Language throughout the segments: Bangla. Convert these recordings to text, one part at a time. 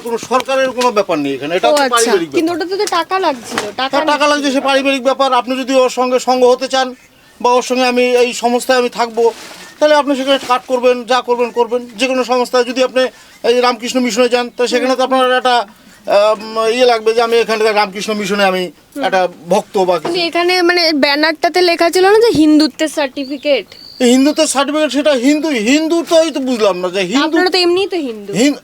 কোনো সরকারের কোনো ব্যাপার নেই এখানে এটা ও হচ্ছে আচ্ছা পারিবারিক কিন্তু ব্যাপার ওটাতে তো টাকা লাগছিল টাকা তার টাকা লাগছে সে পারিবারিক ব্যাপার। আপনি যদি ওর সঙ্গে সঙ্গ হতে চান বা ওর সঙ্গে আমি এই সংস্থায় আমি থাকব তাহলে আপনি সেখানে কাট করবেন যা করবেন করবেন। যে কোনো সংস্থায় যদি আপনি এই রামকৃষ্ণ মিশনে যান তো সেখানে তো আপনার একটা আম, ইয়ে লাগবে যে আমি এখানে রামকৃষ্ণ মিশনে আমি একটা ভক্ত বা কিছু। কিন্তু এখানে মানে ব্যানারটাতে লেখা ছিল না যে হিন্দুত্বের সার্টিফিকেট হিন্দুত্বের সার্টিফিকেট সেটা হিন্দু হিন্দু তো তো বুঝলাম না যে হিন্দু আপনারা তো এমনিই তো হিন্দু। হিন-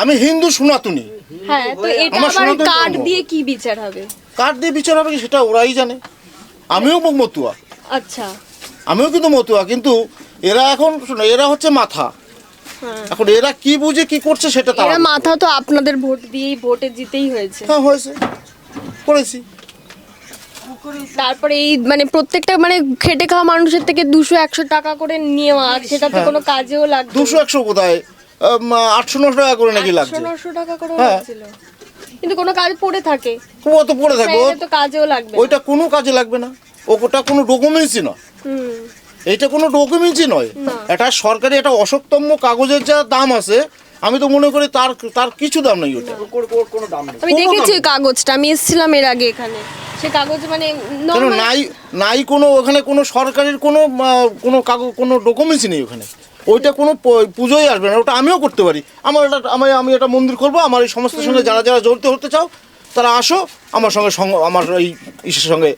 আমি হিন্দু সনাতনী। হ্যাঁ তো এটা আবার সনাতন কার্ড ধর্ম। দিয়ে কি বিচার হবে? কার দিয়ে বিচার হবে কি সেটা ওরাই জানে। আমিও মতুয়া। আচ্ছা। আমিও কিন্তু মতুয়া কিন্তু এরা এখন শোনো এরা হচ্ছে মাথা। হ্যাঁ। এখন এরা কি বুঝে কি করছে সেটা তারা এরা মাথা তো আপনাদের ভোট দিয়েই ভোটে জিতেই হয়েছে। হ্যাঁ হয়েছে। করেছি। তারপরে এই মানে প্রত্যেকটা মানে খেটে খাওয়া মানুষের থেকে দুশো একশো টাকা করে নেওয়া সেটাতে কোনো কাজেও লাগবে হ্যাঁ। দুশো একশো কোথায় আটশো নশো টাকা করে নাকি লাগছে। নশো টাকা করে হ্যাঁ। লাগছিল। কিন্তু কোনো কাজ পড়ে থাকে। ও তো পড়ে থাকবে ও- তো কাজেও লাগবে না। ওইটা কোনো কাজে লাগবে না। ওটা কোনো ডকুমেন্টসই না হুম। এইটা কোনো ডকুমেন্টসই নয়। না। এটা সরকারি একটা অসক্তম্য কাগজের যা দাম আছে আমি তো মনে করি তার তার কিছু দাম নেই ওটা কোনো দাম নেই। আমি কোনো দেখেছি ওই কাগজটা আমি এসেছিলাম এর আগে এখানে। সে কাগজ মানে কেন normal- নাই নাই কোনো ওখানে কোনো সরকারের কোনো আহ, কোনো কাগজ কোনো ডকুমেন্টসই নেই ওখানে। ওইটা কোনো পুজোই আসবে না ওটা আমিও করতে পারি। আমার এটা আমি আমি একটা মন্দির করব আমার এই সমস্ত সঙ্গে যারা যারা জড়িত হতে চাও তারা আসো আমার সঙ্গে সঙ্গ আমার এই ইসের সঙ্গে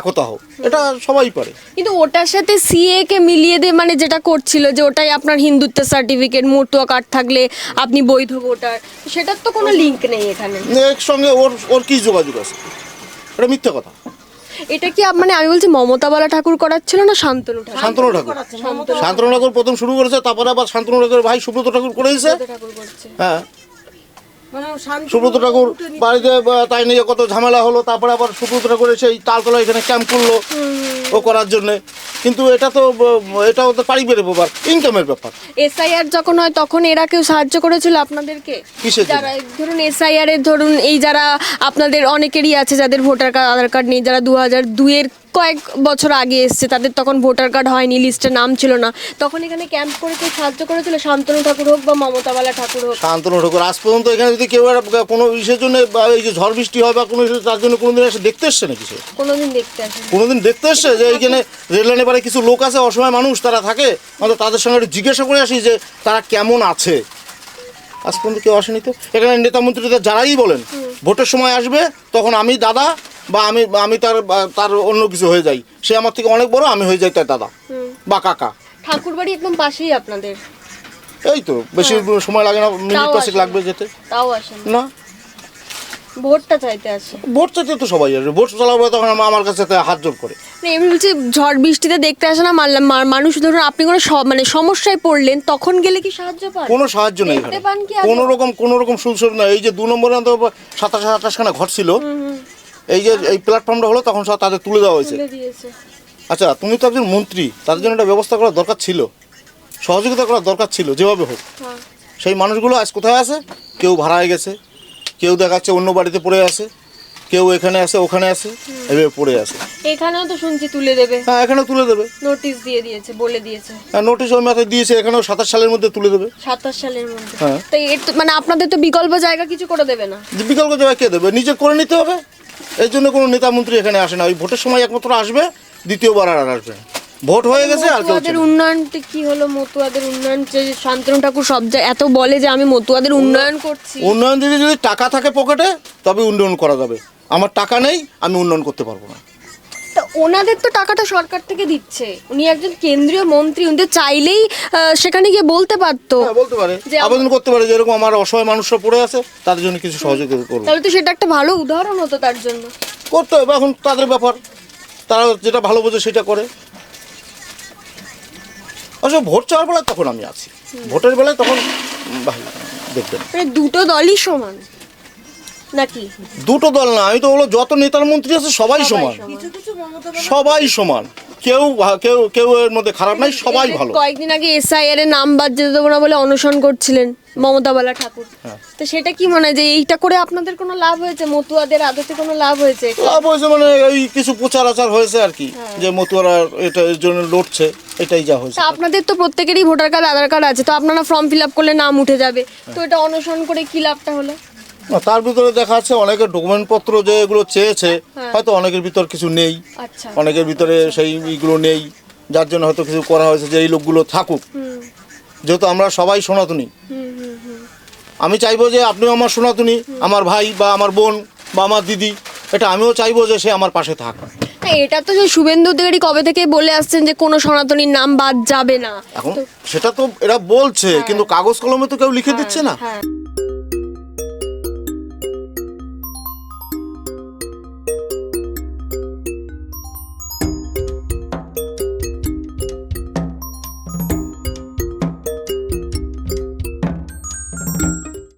একতা হও। এটা সবাই পারে। কিন্তু ওটার সাথে সিএ কে মিলিয়ে দিয়ে মানে যেটা করছিল যে ওটাই আপনার হিন্দুত্বের সার্টিফিকেট মর্তুয়া কার্ড থাকলে আপনি বৈধ ভোটার সেটার তো কোনো লিঙ্ক নেই এখানে। এর সঙ্গে ওর ওর কি যোগাযোগ আছে? এটা মিথ্যে কথা। এটা কি আপ- মানে আমি বলছি মমতাবালা ঠাকুর করাচ্ছিল না শান্তনু ঠাকুর? শান্তনু ঠাকুর। শান্তনু ঠাকুর প্রথম শুরু করেছে তারপরে আবার শান্তনু ঠাকুর ভাই সুব্রত ঠাকুর করেছে? ঠাকুর করছে। হ্যাঁ। সুব্রত ঠাকুর বাড়িতে তাই নিয়ে কত ঝামেলা হলো তারপরে আবার সুব্রত ঠাকুর এসে এই তালতলা এখানে ক্যাম্প করল ও করার জন্য। কিন্তু এটা তো এটা ওদের পারিবারিক ব্যাপার ইনকামের ব্যাপার। এসআইআর যখন হয় তখন এরা কেউ সাহায্য করেছিল আপনাদেরকে? জন্য? যারা ধরুন এসআইআর এর ধরুন এই যারা আপনাদের অনেকেরই আছে যাদের ভোটার কার্ড আধার কার্ড নেই যারা দু হাজার দুইয়ের কয়েক বছর আগে এসছে তাদের তখন ভোটার কার্ড হয়নি লিস্টে নাম ছিল না। তখন এখানে ক্যাম্প করে কেউ সাহায্য করেছিল শান্তনু ঠাকুর হোক বা মমতাবালা ঠাকুর হোক। শান্তনু ঠাকুর আজ পর্যন্ত এখানে যদি কেউ কোনো ইসের জন্য বা এই যে ঝড় বৃষ্টি হয় বা কোনো তার জন্য কোনোদিন এসে দেখতে এসছে নাকি সে? কোনোদিন দেখতে আসেন। কোনোদিন দেখতে এসছে যে এইখানে রেললাইনে পারে কিছু লোক আছে অসময় মানুষ তারা থাকে? আমরা তাদের সঙ্গে একটু জিজ্ঞাসা করে আসি যে তারা কেমন আছে। আজ পর্যন্ত কেউ আসেনি তো? এখানে নেতা মন্ত্রীদের যারাই বলেন ভোটের সময় আসবে তখন আমি দাদা বা আমি আমি তার তার অন্য কিছু হয়ে যাই। সে আমার থেকে অনেক বড় আমি হয়ে যাই তার দাদা বা কাকা। ঠাকুর বাড়ি একদম পাশেই আপনাদের? এই তো বেশি সময় লাগে না মিনিট পাঁচেক লাগবে যেতে। তাও আসেন। না। ভোটটা চাইতে আসে। ভোট চাইতে তো সবাই আসবে। ভোট চালাবো তখন আমা- আমার কাছে তা হাত জোর করে। মানে এমনি বলছি ঝড় বৃষ্টিতে দেখতে আসে না মানুষ ধরুন আপনি কোনো মানে সমস্যায় পড়লেন তখন গেলে কি সাহায্য পান? কোনো সাহায্য নেই? কোনো রকম কোনো রকম সুলসুল না এই যে দু নম্বরে সাতাশ আঠাশখানা ঘর ছিল এই যে এই প্ল্যাটফর্মটা হলো তখন সব তাদের তুলে দেওয়া হয়েছে। আচ্ছা তুমি তো একজন মন্ত্রী তাদের জন্য একটা ব্যবস্থা করার দরকার ছিল। সহযোগিতা করার দরকার ছিল যেভাবে হোক। হ্যাঁ। সেই মানুষগুলো আজ কোথায় আছে? কেউ ভাড়ায় গেছে কেউ দেখাচ্ছে অন্য বাড়িতে পড়ে আছে কেউ এখানে আছে ওখানে আছে এভাবে পড়ে আছে। এখানেও তো শুনছি তুলে দেবে। হ্যাঁ এখানেও তুলে দেবে। নোটিশ দিয়ে দিয়েছে বলে দিয়েছে। হ্যাঁ নোটিশ ওই মাথায় দিয়েছে এখানেও সাতাশ সালের মধ্যে তুলে দেবে। সাতাশ সালের মধ্যে। হ্যাঁ। তো এর মানে আপনাদের তো বিকল্প জায়গা কিছু করে দেবে না। যে বিকল্প জবাব কে দেবে? নিজে করে নিতে হবে? এই জন্য কোনো নেতা মন্ত্রী এখানে আসে না। ওই ভোটের সময় একমাত্র আসবে দ্বিতীয়বার আর আসবে। ভোট হয়ে গেছে আর মতুয়াদের উন্নয়নটা কি হলো? মতুয়াদের উন্নয়ন যে শান্তনু ঠাকুর সব যে এত বলে যে আমি মতুয়াদের উন্নয়ন করছি। উন্নয়ন দিদি যদি টাকা থাকে পকেটে তবে উন্নয়ন করা যাবে। আমার টাকা নেই আমি উন্নয়ন করতে পারব না। ওনাদের তো টাকাটা সরকার থেকে দিচ্ছে। উনি একজন কেন্দ্রীয় মন্ত্রী উনি তো চাইলেই আহ, সেখানে গিয়ে বলতে পারতো হ্যাঁ বলতে পারে। যে আবেদন করতে পারে যেরকম আমার অসহায় মানুষরা পড়ে আছে তাদের জন্য কিছু সহযোগিতা করব তাহলে তো সেটা একটা ভালো উদাহরণ হতো তার জন্য। করতে হবে এখন তাদের ব্যাপার। তারা যেটা ভালো বোঝে সেটা করে। আসলে ভোট চাওয়ার বেলায় তখন আমি আছি। ভোটের বেলায় তখন উম, ভাই দেখবেন। মানে দুটো দলই সমান। নাকি? দুটো দল না আমি তো বলো যত নেতার মন্ত্রী আছে সবাই সমান। সবাই সমান। কেউ কেউ কেউ এর মধ্যে খারাপ নাই সবাই ভালো। কয়েকদিন আগে এসআইআর এর নাম বাদ যেতে দেবো না বলে অনশন করছিলেন মমতা বালা ঠাকুর। হ্যাঁ। তো সেটা কি মনে হয় যে এইটা করে আপনাদের কোনো লাভ হয়েছে? মতুয়াদের আদতে কোনো লাভ হয়েছে লাভ হয়েছে মানে ওই কিছু প্রচার আচার হয়েছে আর কি হ্যাঁ। যে মতুয়ারা এটা এর জন্য লড়ছে এটাই যা হয়েছে। আপনাদের তো প্রত্যেকেরই ভোটার কার্ড আধার কার্ড আছে তো আপনারা ফর্ম ফিল আপ করলে নাম উঠে যাবে। তো এটা অনুসরণ করে কি লাভটা হলো? না, তার ভিতরে দেখা যাচ্ছে অনেকের ডকুমেন্ট পত্র যে এগুলো চেয়েছে হয়তো অনেকের ভিতর কিছু নেই। আচ্ছা। অনেকের ভিতরে সেই ইগুলো নেই যার জন্য হয়তো কিছু করা হয়েছে যে এই লোকগুলো থাকুক। যেহেতু আমরা সবাই সনাতনী। আমি চাইব যে আপনিও আমার সনাতনী আমার ভাই বা আমার বোন বা আমার দিদি এটা আমিও চাইব যে সে আমার পাশে থাক। এটা তো যে শুভেন্দু অধিকারী কবে থেকে বলে আসছেন যে কোনো সনাতনীর নাম বাদ যাবে না। এখন সেটা তো এরা বলছে কিন্তু কাগজ কলমে তো কেউ লিখে দিচ্ছে না। হ্যাঁ।